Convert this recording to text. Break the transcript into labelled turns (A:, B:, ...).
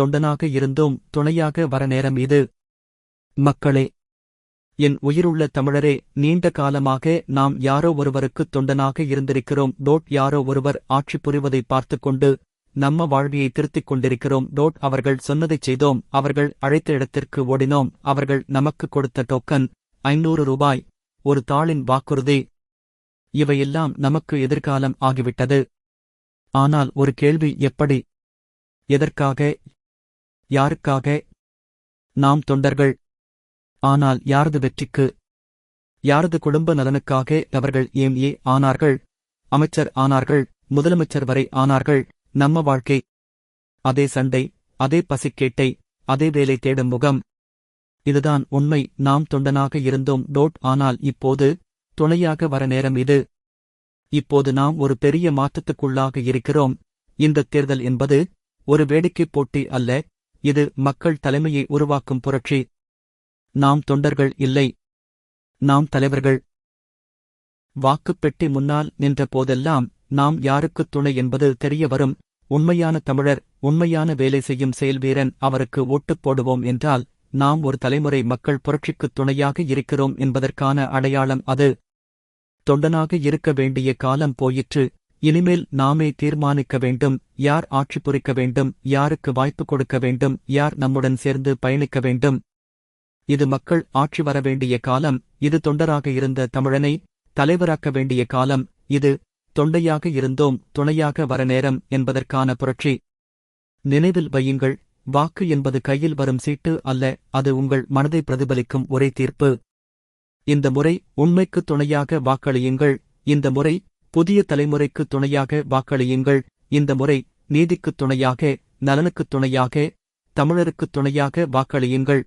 A: தொண்டனாக இருந்தோம் துணையாக வர நேரம் இது. மக்களே என் உயிருள்ள தமிழரே நீண்ட காலமாக நாம் யாரோ ஒருவருக்கு தொண்டனாக இருந்திருக்கிறோம். டோட் யாரோ ஒருவர் ஆட்சி புரிவதை பார்த்துக்கொண்டு நம்ம வாழ்வியை திருத்திக் கொண்டிருக்கிறோம். டோட் அவர்கள் சொன்னதைச் செய்தோம். அவர்கள் அழைத்த இடத்திற்கு ஓடினோம். அவர்கள் நமக்கு கொடுத்த டோக்கன் ஐநூறு ரூபாய் ஒரு தாளின் வாக்குறுதி. இவையெல்லாம் நமக்கு எதிர்காலம் ஆகிவிட்டது. ஆனால் ஒரு கேள்வி எப்படி? எதற்காக யாருக்காக? நாம் தொண்டர்கள். ஆனால் யாரது வெற்றிக்கு? யாரது குடும்ப நலனுக்காக அவர்கள் ஏம் ஏ ஆனார்கள்? அமைச்சர் ஆனார்கள் முதலமைச்சர் வரை ஆனார்கள் நம்ம வாழ்க்கை. அதே சண்டை அதே பசிக்கேட்டை அதே வேலை தேடும் முகம். இதுதான் உண்மை. நாம் தொண்டனாக இருந்தோம். டோட் ஆனால் இப்போது துணையாக வர நேரம் இது. இப்போது நாம் ஒரு பெரிய மாற்றத்துக்குள்ளாக இருக்கிறோம். இந்த தேர்தல் என்பது ஒரு வேடிக்கைப் போட்டி அல்ல. இது மக்கள் தலைமையை உருவாக்கும் புரட்சி. நாம் தொண்டர்கள் இல்லை. நாம் தலைவர்கள். வாக்குப்பெட்டி முன்னால் நின்ற போதெல்லாம் நாம் யாருக்குத் துணை என்பது தெரிய வரும். உண்மையான தமிழர் உண்மையான வேலை செய்யும் செயல்வீரன் அவருக்கு ஓட்டுப் போடுவோம் என்றால் நாம் ஒரு தலைமுறை மக்கள் புரட்சிக்குத் துணையாக இருக்கிறோம் என்பதற்கான அடையாளம் அது. தொண்டனாக இருக்க வேண்டிய காலம் போயிற்று. இனிமேல் நாமே தீர்மானிக்க வேண்டும் யார் ஆட்சி புரிக்க வேண்டும் யாருக்கு வாய்ப்பு கொடுக்க வேண்டும் யார் நம்முடன் சேர்ந்து பயணிக்க வேண்டும். இது மக்கள் ஆட்சி வர வேண்டிய காலம் இது தொண்டராக இருந்த தமிழனை தலைவராக்க வேண்டிய காலம் இது தொண்டையாக இருந்தோம் துணையாக வர நேரம் என்பதற்கான புரட்சி. நினைவில் வையுங்கள் வாக்கு என்பது கையில் வரும் சீட்டு அல்ல அது உங்கள் மனதை பிரதிபலிக்கும் ஒரே தீர்ப்பு. இந்த முறை உண்மைக்கு துணையாக வாக்களியுங்கள் இந்த முறை புதிய தலைமுறைக்கு துணையாக வாக்களியுங்கள். இந்த முறை நீதிக்குத் துணையாக நலனுக்குத் துணையாக தமிழருக்குத் துணையாக வாக்களியுங்கள்.